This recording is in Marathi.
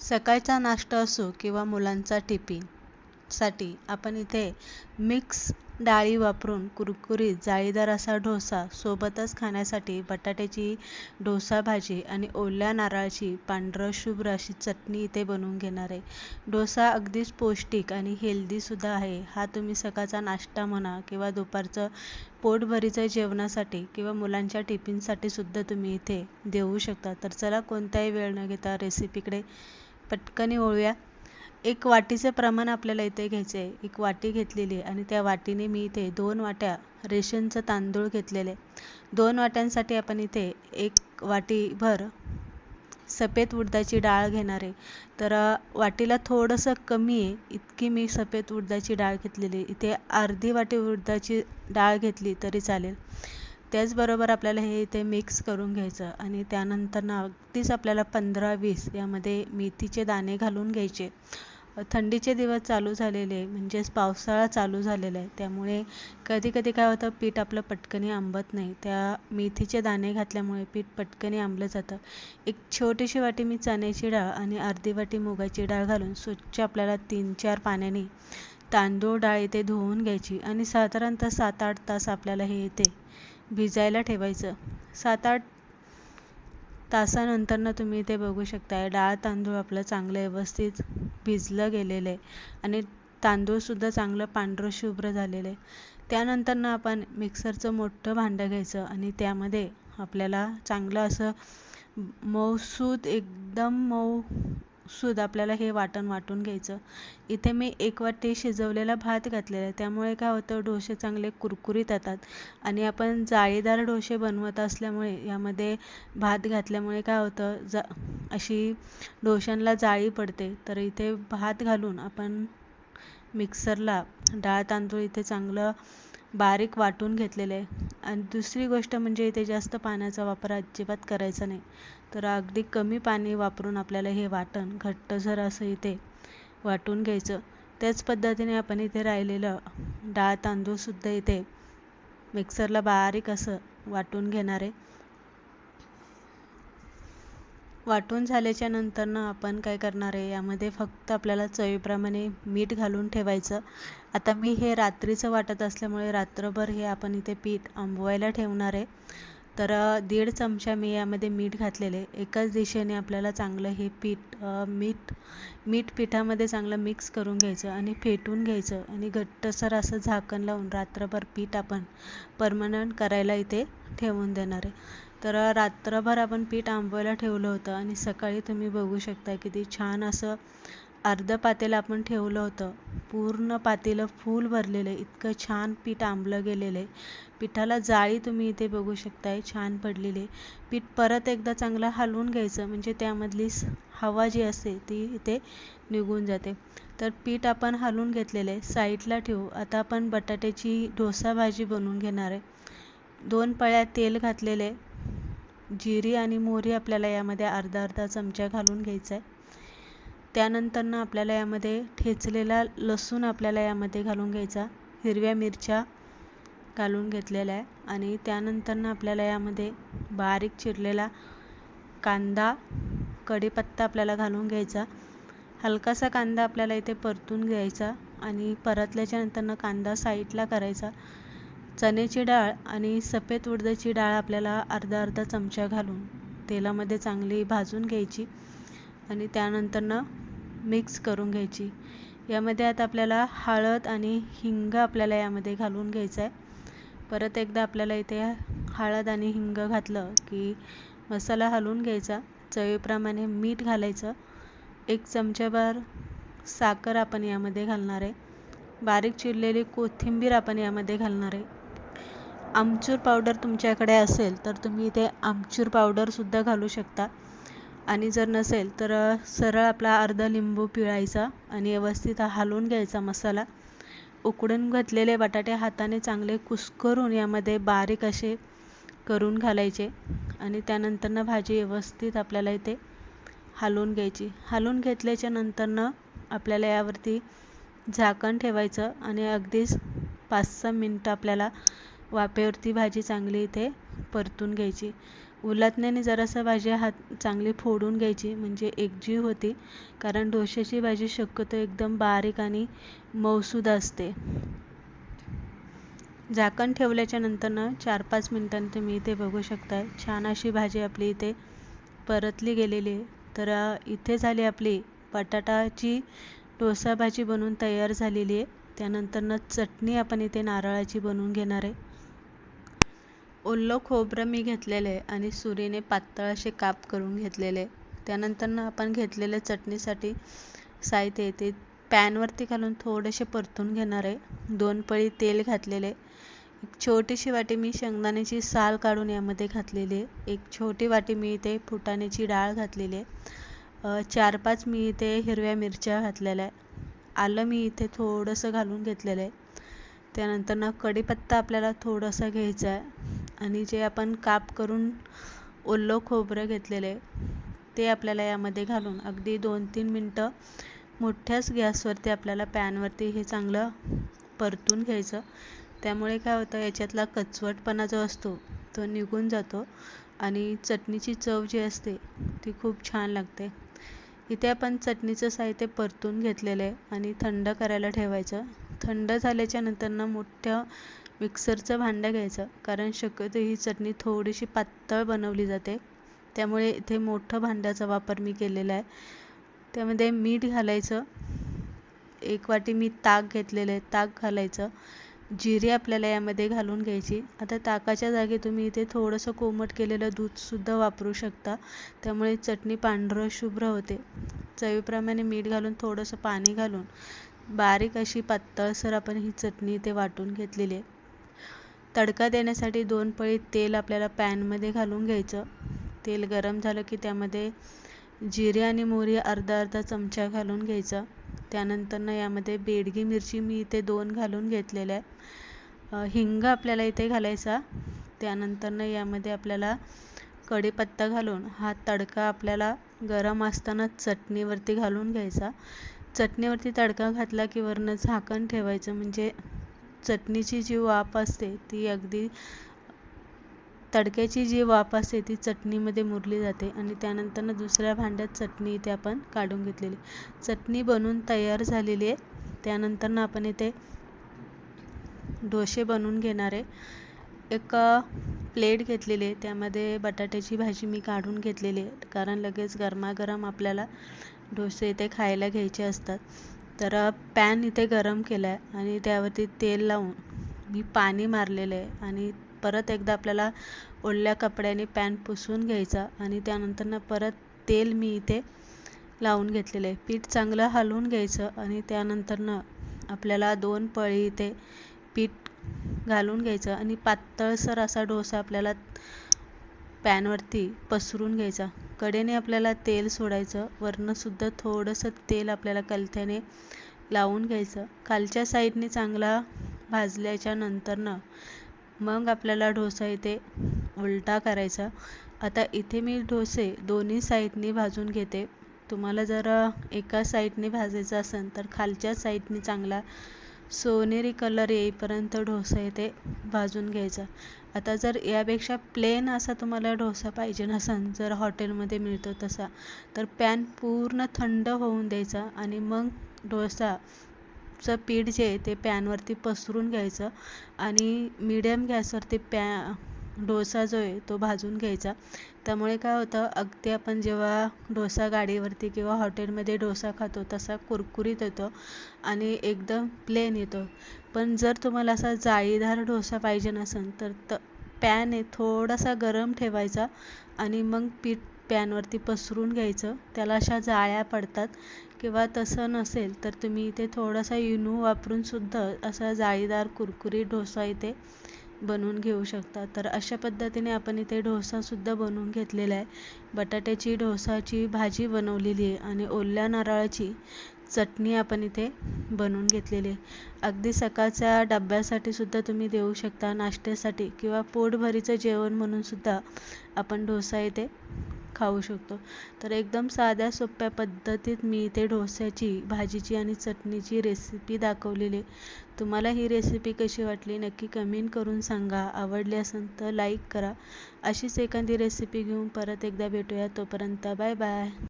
सकाळचा नाश्ता असो किंवा मुलांचा टिफिनसाठी आपण इथे मिक्स डाळी वापरून कुरकुरीत जाळीदार असा डोसा सोबतच खाण्यासाठी बटाट्याची डोसा भाजी आणि ओल्या नारळाची पांढरं शुभ्र अशी चटणी इथे बनवून घेणार आहे. डोसा अगदीच पौष्टिक आणि हेल्दीसुद्धा आहे. हा तुम्ही सकाळचा नाश्ता म्हणा किंवा दुपारचं पोटभरीचं जेवणासाठी किंवा मुलांच्या टिफिनसाठी सुद्धा तुम्ही इथे देऊ शकता. तर चला कोणताही वेळ न घेता रेसिपीकडे पटकन ओळूया. एक वाटीचं प्रमाण आपल्याला इथे घ्यायचं आहे एक वाटी घेतलेली आहे आणि त्या वाटीने मी इथे दोन वाट्या रेशनचं तांदूळ घेतलेले दोन वाट्यांसाठी आपण इथे एक वाटीभर सफेद उडदाची डाळ घेणार आहे. तर वाटीला थोडंसं कमी आहे. इतकी मी सफेद उडदाची डाळ घेतलेली इथे अर्धी वाटी उडदाची डाळ घेतली तरी चालेल. त्याचबरोबर आपल्याला हे इथे मिक्स करून घ्यायचं आणि त्यानंतर ना अगदीच आपल्याला पंधरा वीस यामध्ये मेथीचे दाणे घालून घ्यायचे. थंडीचे दिवस चालू झालेले म्हणजेच पावसाळा चालू झालेला आहे. त्यामुळे कधी कधी काय होतं पीठ आपलं पटकनी आंबत नाही. त्या मेथीचे दाणे घातल्यामुळे पीठ पटकनी आंबलं जातं. एक छोटीशी वाटी मी चण्याची डाळ आणि अर्धी वाटी मुगाची डाळ घालून स्वच्छ आपल्याला तीन चार पाण्याने तांदूळ डाळ इथे धुवून घ्यायची आणि साधारणतः सात आठ तास आपल्याला हे येते भिजायला ठेवायचं. सात आठ तासानंतरनं तुम्ही इथे बघू शकताय डाळ तांदूळ आपलं चांगलं व्यवस्थित भिजलं गेलेलं आहे आणि तांदूळसुद्धा चांगलं पांढरं शुभ्र झालेलं आहे. त्यानंतरनं आपण मिक्सरचं मोठं भांडं घ्यायचं आणि त्यामध्ये आपल्याला चांगलं असं मऊसूत एकदम मऊ सूद आपल्याला हे वाटण वाटून घ्यायचं. इथे मी एक वाटी शिजवलेला भात घातलेला आहे. त्यामुळे काय होतं डोसे चांगले कुरकुरीत येतात. आणि आपण जाळीदार डोसे बनवत असल्यामुळे यामध्ये भात घातल्यामुळे काय होतं जा अशी डोशांना जाळी पडते. तर इथे भात घालून आपण मिक्सरला डाळ तांदूळ इथे चांगलं बारीक वाटून घेतलेलं आहे. आणि दुसरी गोष्ट म्हणजे इथे जास्त पाण्याचा वापर अजिबात करायचा नाही. तर अगदी कमी पाणी वापरून आपल्याला हे वाटण घट्टसर असं इथे वाटून घ्यायचं त्याच पद्धतीने आपण इथे राहिलेलं डाळ तांदूळसुद्धा इथे मिक्सरला बारीक असं वाटून घेणार आहे. वाटून झाल्याच्या नंतरनं आपण काय करणार आहे? यामध्ये फक्त आपल्याला चवीप्रमाणे मीठ घालून ठेवायचं. आता मी हे रात्रीचं वाटत असल्यामुळे रात्रभर हे आपण इथे पीठ आंबवायला ठेवणार आहे. तर दीड चमचा मी यामध्ये मीठ घातलेले एकाच दिशेने आपल्याला चांगलं हे पीठ मीठ मीठ पिठामध्ये चांगलं मिक्स करून घ्यायचं आणि फेटून घ्यायचं आणि घट्टसर असं झाकण लावून रात्रभर पीठ आपण परमनंट करायला इथे ठेवून देणार आहे. तर रात्रभर आपण पीठ आंबवायला ठेवलं होतं आणि सकाळी तुम्ही बघू शकता किती छान असं अर्धं पातेलं आपण ठेवलं होतं. पूर्ण पातेलं फुल भरलेलं आहे इतकं छान पीठ आंबलं गेलेलं. आहे पिठाला जाळी तुम्ही इथे बघू शकताय छान पडलेली. पीठ परत एकदा चांगलं हलवून घ्यायचं म्हणजे त्यामधली हवा जी असते ती इथे निघून जाते. तर पीठ आपण हलवून घेतलेलं आहे साईडला ठेवू. आता आपण बटाट्याची डोसा भाजी बनवून घेणार आहे. दोन पळ्या तेल घातलेले जिरी आणि मोहरी आपल्याला यामध्ये अर्धा अर्धा चमचा घालून घ्यायचा आहे. त्यानंतरनं आपल्याला यामध्ये ठेचलेला लसूण आपल्याला यामध्ये घालून घ्यायचा. हिरव्या मिरच्या घालून घेतलेल्या आहे. आणि त्यानंतरनं आपल्याला यामध्ये बारीक चिरलेला कांदा कढीपत्ता आपल्याला घालून घ्यायचा. हलकासा कांदा आपल्याला इथे परतून घ्यायचा. आणि परतल्याच्या नंतरनं कांदा साईडला करायचा. चण्याची डाळ आणि सफेद उडदाची डाळ आपल्याला अर्धा अर्धा चमचा घालून तेलामध्ये चांगली भाजून घ्यायची आणि त्यानंतरनं मिक्स करून घ्यायची. यामध्ये आता आपल्याला हळद आणि हिंग आपल्याला यामध्ये घालून घ्यायचं आहे परत एकदा आपल्याला इथे हळद आणि हिंग घातलं की मसाला हलवून घ्यायचा. चवीप्रमाणे मीठ घालायचं. एक चमचाभर साखर आपण यामध्ये घालणार आहे. बारीक चिरलेली कोथिंबीर आपण यामध्ये घालणार आहे. आमचूर पावडर तुमच्याकडे असेल तर तुम्ही इथे आमचूर पावडरसुद्धा घालू शकता. आणि जर नसेल तर सरळ आपला अर्धा लिंबू पिळायचा आणि व्यवस्थित हलवून घ्यायचा मसाला. उकडून घातलेले बटाटे हाताने चांगले कुस्करून यामध्ये बारीक असे करून घालायचे. आणि त्यानंतरनं भाजी व्यवस्थित आपल्याला इथे हलवून घ्यायची. हलवून घेतल्याच्या नंतरनं आपल्याला यावरती झाकण ठेवायचं आणि अगदीच पाच सहा मिनटं आपल्याला वाफेवरती भाजी चांगली इथे परतून घ्यायची. उलटण्याने जरासं भाजी हात चांगली फोडून घ्यायची म्हणजे एकजीव होती कारण डोश्याची भाजी शक्यतो एकदम बारीक आणि मऊसूद असते. झाकण ठेवल्याच्या नंतर ना चार पाच मिनटांनी तुम्ही इथे बघू शकता छान अशी भाजी आपली इथे परतली गेलेली आहे. तर इथे झाली आपली बटाटाची डोसा भाजी बनवून तयार झालेली आहे. त्यानंतर ना चटणी आपण इथे नारळाची बनवून घेणार आहे. ओलं खोबरं मी घेतलेलं आहे आणि सुरीने पातळ असे काप करून घेतलेले. त्यानंतर ना आपण घेतलेले चटणीसाठी साहित्य ते पॅनवरती घालून थोडेसे परतून घेणार आहे. दोन पळी तेल घातलेले एक छोटीशी वाटी मी शेंगदाण्याची साल काढून यामध्ये घातलेली आहे एक छोटी वाटी मी इथे फुटाण्याची डाळ घातलेली आहे चार पाच मी इथे हिरव्या मिरच्या घातलेल्या आहे आलं मी इथे थोडंसं घालून घेतलेलं आहे. त्यानंतर ना कढीपत्ता आपल्याला थोडासा घ्यायचा आहे. आणि जे आपण काप करून ओलं खोबरं घेतलेलं आहे ते आपल्याला यामध्ये घालून अगदी दोन तीन मिनटं मोठ्याच गॅसवरती आपल्याला पॅनवरती हे चांगलं परतून घ्यायचं. त्यामुळे काय होतं याच्यातला कचवटपणा जो असतो तो निघून जातो आणि चटणीची चव जी असते ती खूप छान लागते. इथे आपण चटणीचं साहित्य परतून घेतलेलं आहे आणि थंड करायला ठेवायचं. थंड झाल्याच्यानंतर मोठ्या मिक्सरचं भांडं घ्यायचं. कारण शक्यतो ही चटणी थोडीशी पातळ बनवली जाते. त्यामुळे इथे मोठं भांड्याचा वापर मी केलेला आहे. त्यामध्ये मीठ घालायचं. एक वाटी मी ताक घेतलेलं आहे. ताक घालायचं. जिरे आपल्याला यामध्ये घालून घ्यायची. आता ताकाच्या जागी तुम्ही इथे थोडंसं कोमट केलेलं दूधसुद्धा वापरू शकता. त्यामुळे चटणी पांढरं शुभ्र होते. चवीप्रमाणे मीठ घालून थोडंसं पाणी घालून बारीक अशी पातळसर आपण ही चटणी इथे वाटून घेतलेली आहे. तडका देण्यासाठी दोन पळी तेल आपल्याला पॅनमध्ये घालून घ्यायचं. तेल गरम झालं की त्यामध्ये जिरे आणि मोहरी अर्धा अर्धा चमचा घालून घ्यायचा. त्यानंतर यामध्ये बेडगी मिरची मी इथे दोन घालून घेतलेल्या आहे हिंग आपल्याला इथे घालायचा. त्यानंतर यामध्ये आपल्याला कढीपत्ता घालून हा तडका आपल्याला गरम असताना चटणीवरती घालून घ्यायचा. चटणीवरती तडका घातला की वरनं झाकण ठेवायचं. म्हणजे चटणीची जी वाफ असते ती अगदी तडक्याची जी वाफ असते ती चटणीमध्ये मुरली जाते आणि त्यानंतर दुसऱ्या भांड्यात चटणी इथे आपण काढून घेतलेली. चटणी बनवून तयार झालेली आहे. त्यानंतर आपण इथे डोसे बनवून घेणार आहे. एक प्लेट घेतलेली आहे. त्यामध्ये बटाट्याची भाजी मी काढून घेतलेली आहे. कारण लगेच गरमागरम आपल्याला डोसे इथे खायला घ्यायचे असतात. तर पॅन इथे गरम केला आहे आणि त्यावरती तेल लावून मी पाणी मारलेलं आहे आणि परत एकदा आपल्याला ओल्या कपड्याने पॅन पुसून घ्यायचा आणि त्यानंतर परत तेल मी इथे लावून घेतलेलं आहे. पीठ चांगलं हलवून घ्यायचं आणि त्यानंतर आपल्याला दोन पळी इथे पीठ घालून घ्यायचं आणि पातळसर असा डोसा आपल्याला पॅनवरती पसरून घ्यायचा. कडेने आपल्याला तेल सोडायचं वरनंसुद्धा थोडंसं तेल आपल्याला कलथ्याने लावून घ्यायचं. खालच्या साईडने चांगला भाजल्याच्या नंतरनं मग आपल्याला डोसा इथे उलटा करायचा. आता इथे मी डोसे दोन्ही साईडनी भाजून घेते. तुम्हाला जर एका साईडने भाजायचं असेल तर खालच्या साईडने चांगला सोनेरी कलर येईपर्यंत डोसा इथे भाजून घ्यायचा. आता जर यापेक्षा प्लेन असा तुम्हाला डोसा पाहिजे नसन जर हॉटेलमध्ये मिळतो तसा तर पॅन पूर्ण थंड होऊन द्यायचा आणि मग डोसाचं पीठ जे आहे ते पॅनवरती पसरून घ्यायचं आणि मिडियम गॅसवरती पॅ डोसा जो आहे तो भाजून घ्यायचा. त्यामुळे काय होतं अगदी आपण जेव्हा डोसा गाडीवरती किंवा हॉटेलमध्ये डोसा खातो तसा कुरकुरीत येतो आणि एकदम प्लेन येतो. पण जर तुम्हाला असा जाळीदार डोसा पाहिजे नसेल तर त पॅन आहे थोडासा गरम ठेवायचा आणि मग पीठ पॅनवरती पसरून घ्यायचं. त्याला अशा जाळ्या पडतात. किंवा तसं नसेल तर तुम्ही इथे थोडासा इनो वापरून सुद्धा असा जाळीदार कुरकुरीत डोसा इथे बनवून घेऊ शकता. तर अशा पद्धतीने आपण इथे डोसासुद्धा बनवून घेतलेला आहे. बटाट्याची डोसाची भाजी बनवलेली आहे आणि ओल्या नारळाची चटणी आपण इथे बनवून घेतलेली आहे. अगदी सकाळच्या डब्यासाठी सुद्धा तुम्ही देऊ शकता नाश्त्यासाठी किंवा पोटभरीचं जेवण म्हणून सुद्धा आपण डोसा इथे खाऊ शकतो. तर एकदम साध्या सोप्या पद्धतीत मी इथे डोस्याची भाजीची आणि चटणीची रेसिपी दाखवलेली तुम्हाला ही रेसिपी कशी वाटली नक्की कमेंट करून सांगा. आवडली असेल तर लाईक करा. अशीच एखादी रेसिपी घेऊन परत एकदा भेटूया. तोपर्यंत बाय बाय